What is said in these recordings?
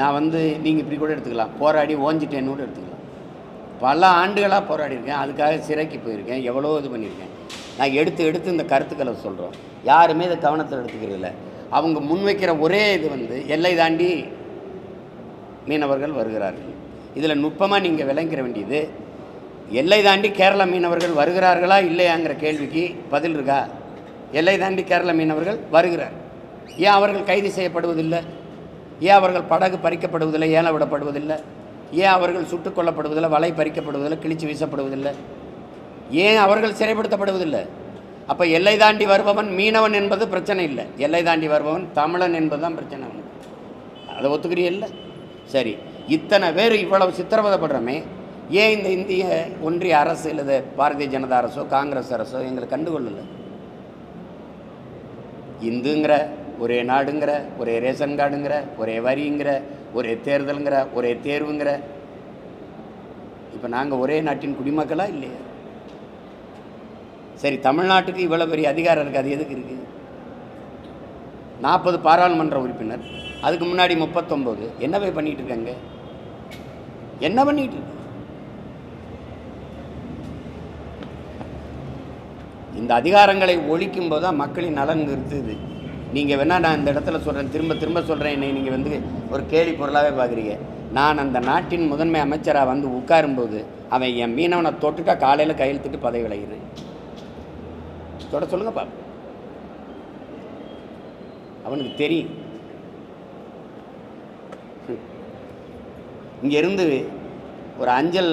நான் வந்து நீங்கள் இப்படி கூட எடுத்துக்கலாம். போராடி ஓஞ்சிட்டேன்னு கூட எடுத்துக்கலாம். பல ஆண்டுகளாக போராடி இருக்கேன் அதுக்காக சிறைக்கு போயிருக்கேன். எவ்வளோ இது பண்ணியிருக்கேன். நான் எடுத்து எடுத்து இந்த கருத்துக்களை சொல்கிறோம் யாருமே இதை கவனத்தில் எடுத்துக்கிறதில்ல அவங்க முன்வைக்கிற ஒரே இது வந்து எல்லை தாண்டி மீனவர்கள் வருகிறார்கள். இதில் நுட்பமாக நீங்கள் விளங்கிற வேண்டியது எல்லை தாண்டி கேரள மீனவர்கள் வருகிறார்களா இல்லையாங்கிற கேள்விக்கு பதில் இருக்கா? எல்லை தாண்டி கேரள மீனவர்கள் வருகிறார். ஏன் அவர்கள் கைது செய்யப்படுவதில்லை? ஏன் அவர்கள் படகு பறிக்கப்படுவதில்லை ஏல விடப்படுவதில்லை? ஏன் அவர்கள் சுட்டுக் கொல்லப்படுவதில்லை வலை பறிக்கப்படுவதில்லை கிழிச்சு வீசப்படுவதில்லை? ஏன் அவர்கள் சிறைப்படுத்தப்படுவதில்லை? அப்போ எல்லை தாண்டி வருபவன் மீனவன் என்பது பிரச்சனை இல்லை. எல்லை தாண்டி வருபவன் தமிழன் என்பது தான் பிரச்சனை. அவனுக்கு அதை ஒத்துக்கிறீல்ல சரி. இத்தனை பேர் இவ்வளவு சித்திரவதைப்படுறோமே ஏன் இந்த இந்திய ஒன்றிய அரசு இல்லது பாரதிய ஜனதா அரசோ காங்கிரஸ் அரசோ எங்களை கண்டுகொள்ளலை? இந்துங்கிற ஒரே நாடுங்கிற ஒரே ரேஷன் கார்டுங்கிற ஒரே வரிங்கிற ஒரே தேர்தலுங்கிற ஒரே தேர்வுங்கிற. இப்போ நாங்கள் ஒரே நாட்டின் குடிமக்களாக இல்லையா? சரி தமிழ்நாட்டுக்கு இவ்வளோ பெரிய அதிகாரம் இருக்குது அது எதுக்கு இருக்குது நாற்பது பாராளுமன்ற உறுப்பினர் அதுக்கு முன்னாடி முப்பத்தொம்போது. என்ன போய் பண்ணிகிட்டு இருக்காங்க? என்ன பண்ணிகிட்டு இருக்கு? இந்த அதிகாரங்களை ஒழிக்கும் போது தான் மக்களின் நலன் நிறுத்துது. நீங்கள் வேணால் நான் இந்த இடத்துல சொல்கிறேன் திரும்ப திரும்ப சொல்கிறேன் என்னை நீங்கள் வந்து ஒரு கேலி பொருளாகவே பார்க்குறீங்க. நான் அந்த நாட்டின் முதன்மை அமைச்சராக வந்து உட்காரும்போது அவன் என் மீனவனை தொட்டுட்டா காலையில் கையெழுத்துட்டு பதவி விளையிறேன் தொட சொல்லுங்கப்பா அவனுக்கு தெரியும். இங்கேருந்து ஒரு அஞ்சல்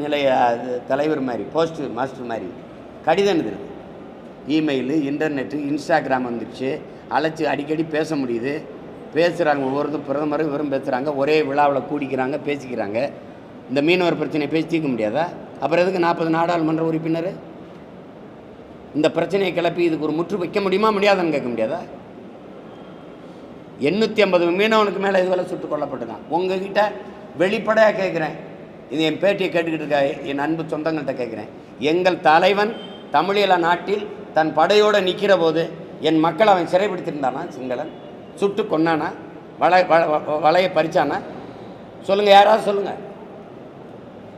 நிலைய அது தலைவர் மாதிரி போஸ்ட் மாஸ்டர் மாதிரி கடிதம் எழுதுறது இமெயிலு இன்டர்நெட்டு இன்ஸ்டாகிராம் வந்துடுச்சு அழைச்சி அடிக்கடி பேச முடியுது. பேசுகிறாங்க ஒவ்வொருத்தரும் பிரதமரும் இவரும் பேசுகிறாங்க ஒரே விழாவில் கூடிக்கிறாங்க பேசிக்கிறாங்க. இந்த மீனவர் பிரச்சனையை பேசி தீர்க்க முடியாதா? அப்புறம் எதுக்கு நாற்பது நாடாளுமன்ற உறுப்பினர்? இந்த பிரச்சனையை கிளப்பி இதுக்கு ஒரு முற்று வைக்க முடியுமா முடியாதுன்னு கேட்க முடியாதா? எண்ணூற்றி ஐம்பது மீனவனுக்கு மேலே இதுவரை சுட்டுக் கொல்லப்பட்டுதான். உங்ககிட்ட வெளிப்படையாக கேட்குறேன். இது என் பேட்டியை கேட்டுக்கிட்டு இருக்கா என் அன்பு சொந்தங்கள்கிட்ட கேட்குறேன். எங்கள் தலைவன் தமிழீழ நாட்டில் தன் படையோடு நிற்கிற போது என் மக்கள் அவன் சிறைப்பிடித்திருந்தானா சிங்களன்? சுட்டு கொன்னானா? வலை வ- வ- வலையை பறிச்சானா? சொல்லுங்கள் யாராவது சொல்லுங்கள்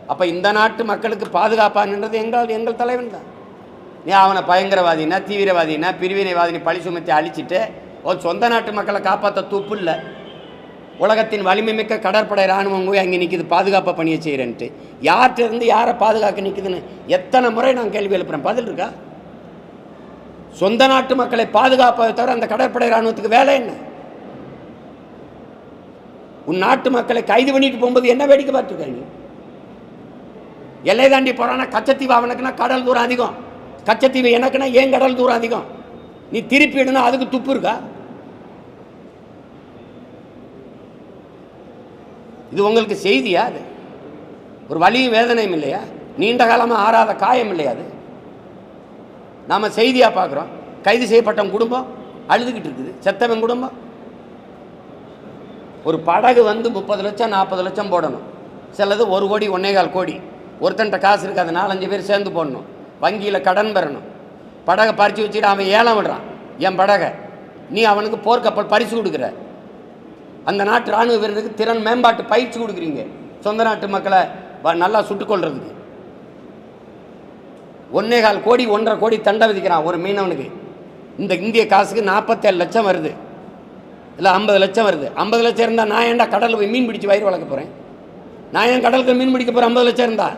அப்போ இந்த நாட்டு மக்களுக்கு பாதுகாப்பான்ன்றது எங்கள் எங்கள் தலைவன் தான். நீ அவனை பயங்கரவாதினா தீவிரவாதினா பிரிவினைவாதினி பழி சுமத்தி அழிச்சிட்டு ஒரு சொந்த நாட்டு மக்களை காப்பாற்ற தூப்பு இல்லை. உலகத்தின் வலிமை மிக்க கடற்படை இராணுவம் போய் அங்கே நிற்கிது பாதுகாப்பாக பணியை செய்கிறேன்ட்டு யார்கிட்ட இருந்து யாரை பாதுகாக்க நிற்குதுன்னு எத்தனை முறை நான் கேள்வி எழுப்புறேன்? பதில் இருக்கா? சொந்த நாட்டு மக்களை பாதுகாப்பதை தவிர அந்த கடற்படை இராணுவத்துக்கு வேலை என்ன? உன் நாட்டு மக்களை கைது பண்ணிட்டு போகும்போது என்ன வேடிக்கை பார்த்துருக்க நீ? எல்லை தாண்டி போறானா கச்சத்தீவு அவனுக்குன்னா கடல் தூரம் அதிகம். கச்சத்தீவு எனக்குன்னா ஏன் கடல் தூரம் அதிகம்? நீ திருப்பி அதுக்கு துப்பு இருக்கா? இது உங்களுக்கு செய்தியா அது? ஒரு வழியும் வேதனையும் இல்லையா? நீண்ட காலமாக ஆறாத காயம் இல்லையா அது? நாம் செய்தியாக பார்க்குறோம். கைது செய்யப்பட்டவன் குடும்பம்? அழுதுகிட்டு இருக்குது. செத்தவன் குடும்பம்? ஒரு படகு வந்து முப்பது லட்சம் நாற்பது லட்சம் போடணும். சிலது ஒரு கோடி ஒன்னேகால் கோடி. ஒருத்தன்ட்ட காசு இருக்காது நாலஞ்சு பேர் சேர்ந்து போடணும். வங்கியில் கடன் பெறணும். படகை பறித்து வச்சுட்டு அவன் ஏலம் விடுறான். என் படகை. நீ அவனுக்கு போர்க்கப்பல் பரிசு கொடுக்குற. அந்த நாட்டு ராணுவ வீரருக்கு திறன் மேம்பாட்டு பயிற்சி கொடுக்குறீங்க. சொந்த நாட்டு மக்களை நல்லா சுட்டுக்கொள்றதுக்கு ஒன்னேகால் கோடி ஒன்றரை கோடி தண்டை விதிக்கிறான் ஒரு மீனவனுக்கு. இந்த இந்திய காசுக்கு நாற்பத்தேழு லட்சம் வருது. இல்லை ஐம்பது லட்சம் வருது. ஐம்பது லட்சம் இருந்தால் நான் ஏன்டா கடலில் போய் மீன் பிடிச்சி வயிறு வளர்க்க போகிறேன் நான் ஏன் கடலுக்கு மீன் பிடிக்க போகிறேன் ஐம்பது லட்சம் இருந்தா?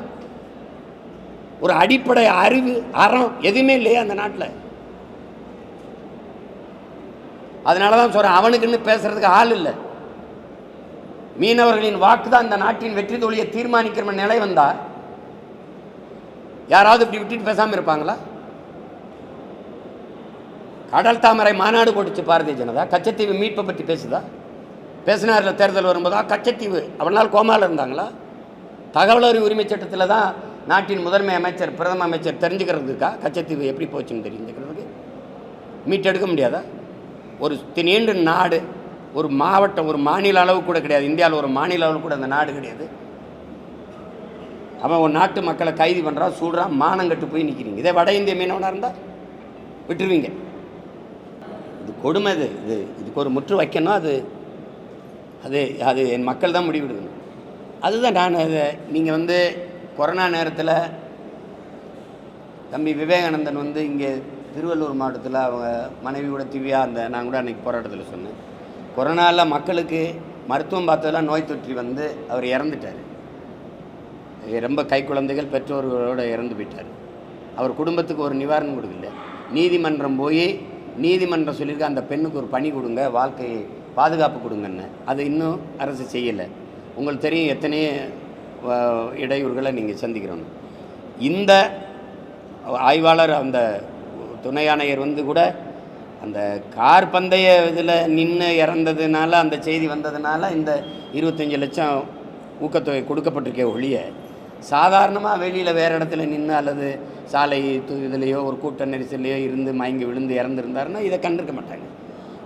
ஒரு அடிப்படை அறிவு அறம் எதுவுமே இல்லையா அந்த நாட்டில்? அதனால தான் சொல்கிறேன் அவனுக்குன்னு பேசுறதுக்கு ஆள் இல்லை. மீனவர்களின் வாக்கு தான் இந்த நாட்டின் வெற்றி தோழியை தீர்மானிக்கிற நிலை வந்தால் யாராவது இப்படி விட்டுட்டு பேசாமல் இருப்பாங்களா? கடல் தாமரை மாநாடு போட்டுச்சு பாரதிய ஜனதா. கச்சத்தீவு மீட்பை பற்றி பேசுதா? பேசினார்ல தேர்தல் வரும்போதா? கச்சத்தீவு அவர் நாள் கோமாவில் இருந்தாங்களா? தகவல் அறிவு உரிமை சட்டத்தில் தான் நாட்டின் முதன்மை அமைச்சர் பிரதம அமைச்சர் தெரிஞ்சுக்கிறதுக்கா? கச்சத்தீவு எப்படி போச்சுன்னு தெரிஞ்சுக்கிறதுக்கு? மீட்டெடுக்க முடியாதா? ஒரு நீண்ட நாடு ஒரு மாவட்டம் ஒரு மாநில அளவு கூட கிடையாது. இந்தியாவில் ஒரு மாநில அளவு கூட அந்த நாடு கிடையாது. அவன் ஒரு நாட்டு மக்களை கைது பண்ணுறான் சூடுறான் மானங்கட்டு போய் நிற்கிறீங்க இதே வட இந்திய மீனவனாக இருந்தால் விட்டுருவீங்க. இது கொடுமை இது இது இதுக்கு ஒரு முற்று வைக்கணும். அது அது அது என் மக்கள் தான் முடிவெடுக்கணும். அதுதான் நான் அதை நீங்கள் வந்து கொரோனா நேரத்தில் தம்பி விவேகானந்தன் வந்து இங்கே திருவள்ளூர் மாவட்டத்தில் அவங்க மனைவியோட திவ்யா அந்த நான் கூட அன்றைக்கி போராட்டத்தில் சொன்னேன். கொரோனாவில் மக்களுக்கு மருத்துவம் பார்த்ததெல்லாம் நோய் தொற்றி வந்து அவர் இறந்துட்டார். ரொம்ப கை குழந்தைகள் பெற்றோர்களோடு இறந்து போயிட்டார். அவர் குடும்பத்துக்கு ஒரு நிவாரணம் கொடுக்கல. நீதிமன்றம் போய் நீதிமன்றம் சொல்லியிருக்க அந்த பெண்ணுக்கு ஒரு பணி கொடுங்க வாழ்க்கையை பாதுகாப்பு கொடுங்கன்னு. அது இன்னும் அரசு செய்யலை. உங்களுக்கு தெரியும் எத்தனையோ இடையூறுகளை நீங்கள் சந்திக்கிறோம். இந்த ஆய்வாளர் அந்த துணை ஆணையர் வந்து கூட அந்த கார் பந்தய இதில் நின்று இறந்ததுனால அந்த செய்தி வந்ததுனால இந்த இருபத்தஞ்சி லட்சம் ஊக்கத்தொகை கொடுக்கப்பட்டிருக்கே ஒழிய சாதாரணமாக வெளியில் வேறு இடத்துல நின்று அல்லது சாலை து- இதுலேயோ ஒரு கூட்ட நெரிசல்லையோ இருந்து மயங்கி விழுந்து இறந்துருந்தாருன்னா இதை கண்டிருக்க மாட்டாங்க.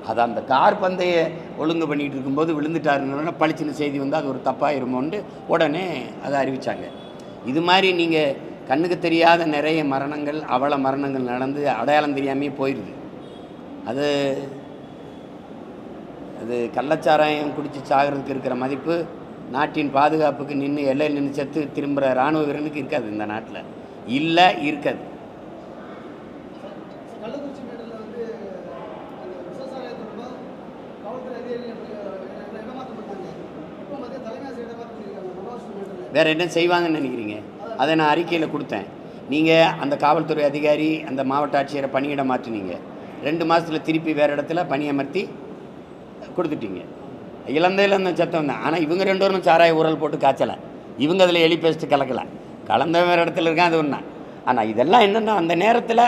அது அந்த கார் பந்தய ஒழுங்கு பண்ணிகிட்டு இருக்கும்போது விழுந்துட்டாருன்னா பளிச்சுன்னு செய்தி வந்து அது ஒரு தப்பாயிருமோன்ட்டு உடனே அதை அறிவித்தாங்க இது மாதிரி நீங்கள் கண்ணுக்கு தெரியாத நிறைய மரணங்கள் அவல மரணங்கள் நடந்து அடையாளம் தெரியாமே போயிடுது அது அது கள்ளச்சாராயம் குடித்து சாகிறதுக்கு இருக்கிற மதிப்பு நாட்டின் பாதுகாப்புக்கு நின்று எல்லையில் நின்று செத்து திரும்புகிற இராணுவ வீரனுக்கு இருக்காது இந்த நாட்டில். இல்லை இருக்காது. வேறு என்ன செய்வாங்கன்னு நினைக்கிறீங்க? அதை நான் அறிக்கையில் கொடுத்தேன். நீங்கள் அந்த காவல்துறை அதிகாரி அந்த மாவட்ட ஆட்சியரை பணியிட மாற்றினீங்க. ரெண்டு மாதத்தில் திருப்பி வேறு இடத்துல பணியமர்த்தி கொடுத்துட்டீங்க. இலந்தையில் இருந்த சத்தம் தான். ஆனால் இவங்க ரெண்டு பேரும் சாராய ஊரல் போட்டு காய்ச்சலை. இவங்க அதில் எலி பேஸ்ட்டு கலக்கலை. கலந்த வேறு இடத்துல இருக்கான் அது ஒன்றா ஆனால் இதெல்லாம் என்னென்னா அந்த நேரத்தில்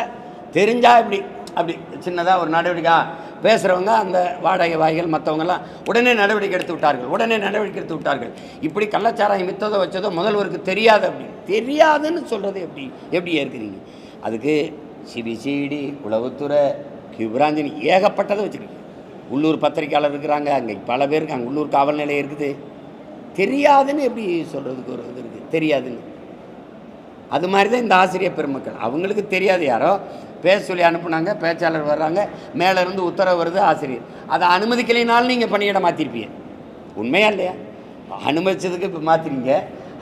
தெரிஞ்சால் இப்படி அப்படி சின்னதாக ஒரு நடவடிக்கை பேசுகிறவங்க அந்த வாடகை வாய்கள் மற்றவங்கெல்லாம் உடனே நடவடிக்கை எடுத்து விட்டார்கள். உடனே நடவடிக்கை எடுத்து விட்டார்கள். இப்படி கள்ளச்சாராயம் விற்றதோ வச்சதோ முதல்வருக்கு தெரியாது அப்படி. தெரியாதுன்னு சொல்கிறது எப்படி? எப்படி ஏற்கிறீங்க? அதுக்கு சிபிசிடி உளவுத்துறை கியூபிராஞ்சனி ஏகப்பட்டதை வச்சுருக்கீங்க உள்ளூர் பத்திரிக்கையாளர் இருக்கிறாங்க அங்கே பல பேர் இருக்காங்க உள்ளூர் காவல் நிலையம் இருக்குது. தெரியாதுன்னு எப்படி சொல்கிறதுக்கு ஒரு இது இருக்குது தெரியாதுன்னு. அது மாதிரி தான் இந்த ஆசிரியர் பெருமக்கள். அவங்களுக்கு தெரியாது யாரோ பேச சொல்லி அனுப்புனாங்க பேச்சாளர் வர்றாங்க மேலேருந்து உத்தரவு வருது ஆசிரியர். அதை அனுமதிக்கலைனாலும் நீங்கள் பணியிட மாற்றிருப்பீங்க உண்மையா இல்லையா? அனுமதிச்சதுக்கு இப்போ மாற்றிருங்க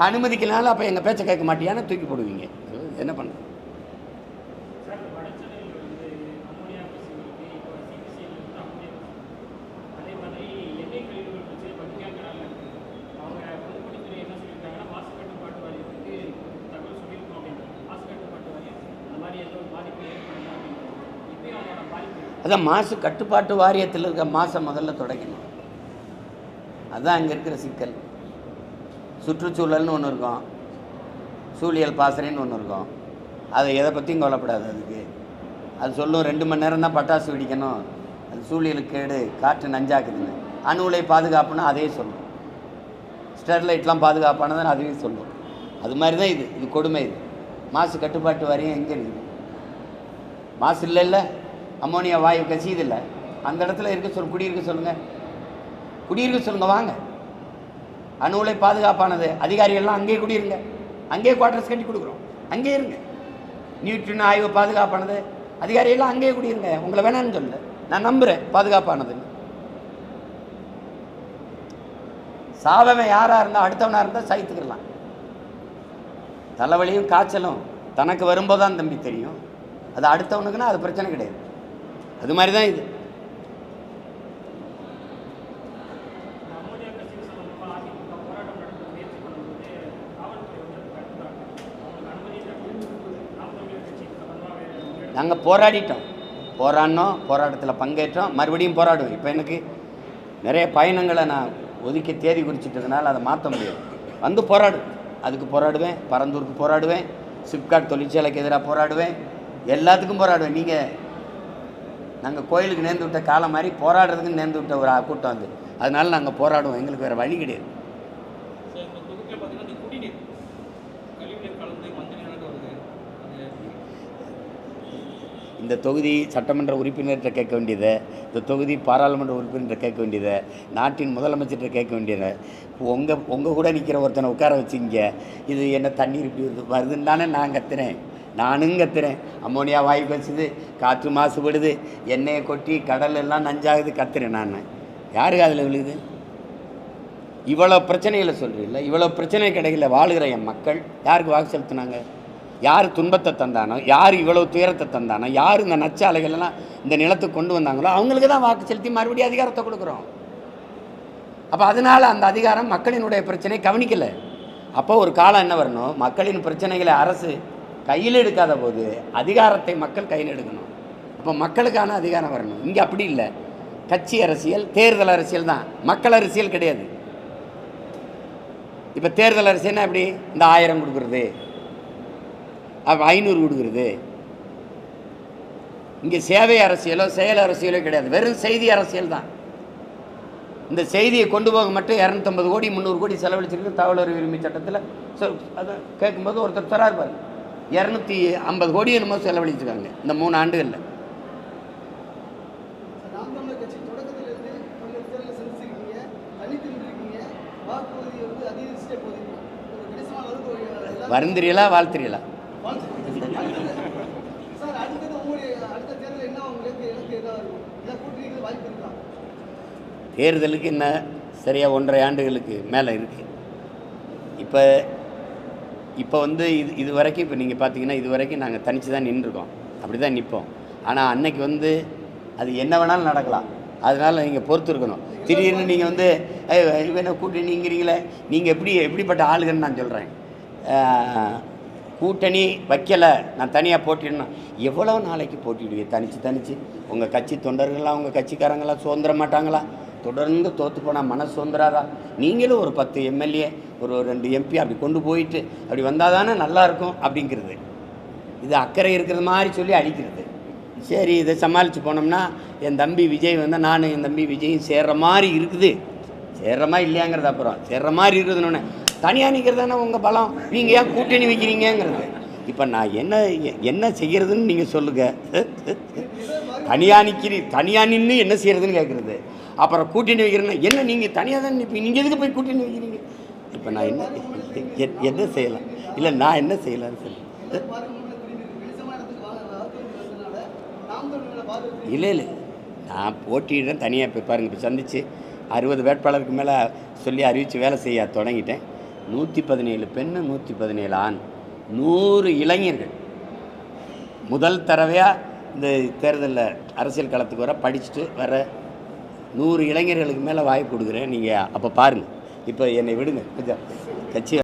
அனுமதிக்கலைனாலும் அப்போ எங்கள் பேச்சை கேட்க மாட்டியான்னு தூக்கி போடுவீங்க. என்ன பண்ணுறது சார் வடச்சென்னையில் வந்து அம்மோனியா பசுங்களுக்கு இப்போ சிபிசியில் இருந்து அம்மோனியா அதே மாதிரி எண்ணெய் கழிவுகள் பிரச்சனை பத்திரிகையாளர் அவங்க பொதுப்பணித்துறை என்ன சொல்லியிருக்காங்கன்னா மாசு கட்டுப்பாட்டு வாரியத்துக்கு தகவல் சொல்லியிருக்கோம் அப்படின்னு மாசு கட்டுப்பாட்டு வாரியம் அந்த மாதிரி ஏதோ ஒரு பாதிப்பு ஏற்படுதா அப்படின்னு இப்பயும் அவங்களோட பாதிப்பு அதான் மாசு கட்டுப்பாட்டு வாரியத்தில் இருக்க மாதம் முதல்ல தொடங்கணும். அதுதான் அங்கே இருக்கிற சிக்கல். சுற்றுச்சூழல்னு ஒன்று இருக்கும். சூழியல் பாசறைன்னு ஒன்று இருக்கும். அது எதை பற்றியும் கொல்லப்படாது அதுக்கு. அது சொல்லும் ரெண்டு மணி நேரம் தான் பட்டாசு வெடிக்கணும். அது சூழியலுக்கு கேடு காற்று நஞ்சாக்குதுன்னு. அணு உலை பாதுகாப்புன்னா அதையே சொல்லும். ஸ்டெர்லைட்லாம் பாதுகாப்பானதுன்னு அதையும் சொல்லும். அது மாதிரி தான் இது. இது கொடுமை இது. மாசு கட்டுப்பாட்டு வாரியம் எங்கே இருக்குது? மாசு இல்லைல்ல? அம்மோனியா வாயு கசியுது இல்லை அந்த இடத்துல இருக்க சொல் குடியிருக்க சொல்லுங்கள் குடியிருக்க சொல்லுங்கள் வாங்க. அணு உலை பாதுகாப்பானது. அதிகாரிகள்லாம் அங்கேயே குடியிருங்க. அங்கேயே குவார்டர்ஸ் கட்டி கொடுக்குறோம். அங்கேயே இருங்க. நியூட்ரின் ஆய்வு பாதுகாப்பானது. அதிகாரிகள்லாம் அங்கேயே குடியிருங்க. உங்களை வேணான்னு சொல்லல. நான் நம்புகிறேன் பாதுகாப்பானதுன்னு சாவவன் யாராக இருந்தால் அடுத்தவனாக இருந்தால் சைத்துக்கிடலாம் தலைவலியும் காய்ச்சலும் தனக்கு வரும்போது தான் தம்பி தெரியும். அது அடுத்தவனுக்குன்னா அது பிரச்சனை கிடையாது. அது மாதிரி தான் இது. நாங்கள் போராடிட்டோம். போராடினோம் போராட்டத்தில் பங்கேற்றோம். மறுபடியும் போராடுவோம். இப்போ எனக்கு நிறைய பயணங்களை நான் ஒதுக்கி தேதி குறிச்சிட்டதுனால அதை மாற்ற முடியாது. வந்து போராடு. அதுக்கு போராடுவேன். பரந்தூருக்கு போராடுவேன். சிப்காட் தொழிற்சாலைக்கு எதிராக போராடுவேன். எல்லாத்துக்கும் போராடுவேன். நீங்கள் நாங்கள் கோயிலுக்கு நேர்ந்து விட்ட காலம் மாதிரி போராடுறதுக்கு நேர்ந்து விட்ட ஒரு கூட்டம் வந்து அதனால நாங்கள் போராடுவோம். எங்களுக்கு வேறு வழி கிடையாது. இந்த தொகுதி சட்டமன்ற உறுப்பினர்கிட்ட கேட்க வேண்டியதை. இந்த தொகுதி பாராளுமன்ற உறுப்பினர்கிட்ட கேட்க வேண்டியதை. நாட்டின் முதலமைச்சர்கிட்ட கேட்க வேண்டியதை. உங்கள் உங்கள் கூட நிற்கிற ஒருத்தனை உட்கார வச்சிங்க. இது என்ன தண்ணீர் இப்படி வருது வருதுன்னு தானே நான் கத்துறேன். நானும் கத்துறேன் அம்மோனியா வாயு கச்சுது காற்று மாசுபடுது எண்ணெயை கொட்டி கடல் எல்லாம் நஞ்சாகுது கத்துறேன் நான். யாருக்கு அதில் விழுகுது? இவ்வளோ பிரச்சனைகளை சொல்கிறீங்கள இவ்வளோ பிரச்சனை கிடைக்கல வாழுகிற என் மக்கள் யாருக்கு வாக்கு செலுத்தினாங்க? யார் துன்பத்தை தந்தானோ யார் இவ்வளோ துயரத்தை தந்தானோ யார் இந்த நச்ச அலைகளெல்லாம் இந்த நிலத்துக்கு கொண்டு வந்தாங்களோ அவங்களுக்கு தான் வாக்கு செலுத்தி மறுபடியும் அதிகாரத்தை கொடுக்குறோம். அப்போ அதனால் அந்த அதிகாரம் மக்களினுடைய பிரச்சனையை கவனிக்கலை. அப்போ ஒரு காலம் என்ன வரணும்? மக்களின் பிரச்சனைகளை அரசு கையில் எடுக்காத போது அதிகாரத்தை மக்கள் கையில் எடுக்கணும். அப்போ மக்களுக்கான அதிகாரம் வரணும். இங்கே அப்படி இல்லை. கட்சி அரசியல் தேர்தல் அரசியல் தான். மக்கள் அரசியல் கிடையாது. இப்போ தேர்தல் அரசியல்னா எப்படி? இந்த ஆயிரம் கொடுக்குறது. அப்போ ஐநூறு கொடுக்குறது. இங்கே சேவை அரசியலோ செயல் அரசியலோ கிடையாது. வெறும் செய்தி அரசியல் தான். இந்த செய்தியை கொண்டு போக மட்டும் இரநூத்தம்பது கோடி முந்நூறு கோடி செலவழிச்சிருக்கு தகவல் உரிமை சட்டத்தில். சொ அதை கேட்கும்போது ஒருத்தர் தரார் இரநூத்தி ஐம்பது கோடி என்னமோ செலவழிச்சிருக்காங்க இந்த மூணு ஆண்டுகளில். வருந்திரியலா வாழ்த்துறீங்களா தேர்தலுக்கு என்ன சரியாக ஒன்றரை ஆண்டுகளுக்கு மேலே இருக்குது இப்போ இப்போ வந்து இது இது வரைக்கும் இப்போ நீங்கள் பார்த்தீங்கன்னா இது வரைக்கும் நாங்கள் தனித்து தான் நின்றுருக்கோம். அப்படி தான் நிற்போம். ஆனால் அன்னைக்கு வந்து அது என்ன வேணாலும் நடக்கலாம். அதனால் நீங்கள் பொறுத்து இருக்கணும் திடீர்னு நீங்கள் வந்து இவனை கூட்டணிங்கிறீங்களே நீங்கள் எப்படி எப்படிப்பட்ட ஆளுகன்னு நான் சொல்கிறேன் கூட்டணி வைக்கலை. நான் தனியாக போட்டிடணும் எவ்வளோ நாளைக்கு போட்டிடுவீங்க? தனித்து தனிச்சு. உங்கள் கட்சி தொண்டர்கள்லாம் உங்கள் கட்சிக்காரங்களாம் சுதந்திர மாட்டாங்களா? தொடர்ந்து தோற்று போனால் மனசு சுதந்திராதா? நீங்களும் ஒரு பத்து எம்எல்ஏ ஒரு ரெண்டு எம்பி அப்படி கொண்டு போயிட்டு அப்படி வந்தால் தானே நல்லாயிருக்கும் அப்படிங்கிறது. இது அக்கறை இருக்கிறது மாதிரி சொல்லி அழிக்கிறது. சரி இதை சமாளித்து போனோம்னா என் தம்பி விஜய் வந்து நான் என் தம்பி விஜயும் சேர்ற மாதிரி இருக்குது. சேர்றமா இல்லையாங்கிறது அப்புறம். சேர்ற மாதிரி இருக்குதுன்னு தனியாக நிற்கிறது தானே உங்கள் பலம்? நீங்கள் ஏன் கூட்டணி வைக்கிறீங்கிறது இப்போ நான் என்ன என்ன செய்கிறதுன்னு நீங்கள் சொல்லுங்கள் தனியாக நிற்கிறீ தனியாக நின்று என்ன செய்கிறதுன்னு கேட்குறது அப்புறம் கூட்டணி வைக்கிறேன்னா என்ன நீங்கள் தனியாக தான் நிற்பீங்க நீங்கள் எதுக்கு போய் கூட்டணி வைக்கிறீங்க? இப்போ நான் என்ன என்ன செய்யலாம்? இல்லை நான் என்ன செய்யலாம்னு சொல்லி. இல்லை இல்லை. நான் போட்டியிடுறேன் தனியாக இப்போ பாருங்கள் இப்போ சந்தித்து அறுபது வேட்பாளருக்கு மேலே சொல்லி அறிவித்து வேலை செய்ய தொடங்கிட்டேன். நூற்றி பதினேழு பெண்ணு நூற்றி பதினேழு ஆண். நூறு இளைஞர்கள். முதல் தடவையாக இந்த தேர்தலில் அரசியல் களத்துக்கு வர படிச்சுட்டு வர நூறு இளைஞர்களுக்கு மேலே வாய்ப்பு கொடுக்குறேன். நீங்கள் அப்போ பாருங்கள் இப்போ என்னை விடுங்க. கொஞ்சம் கட்சி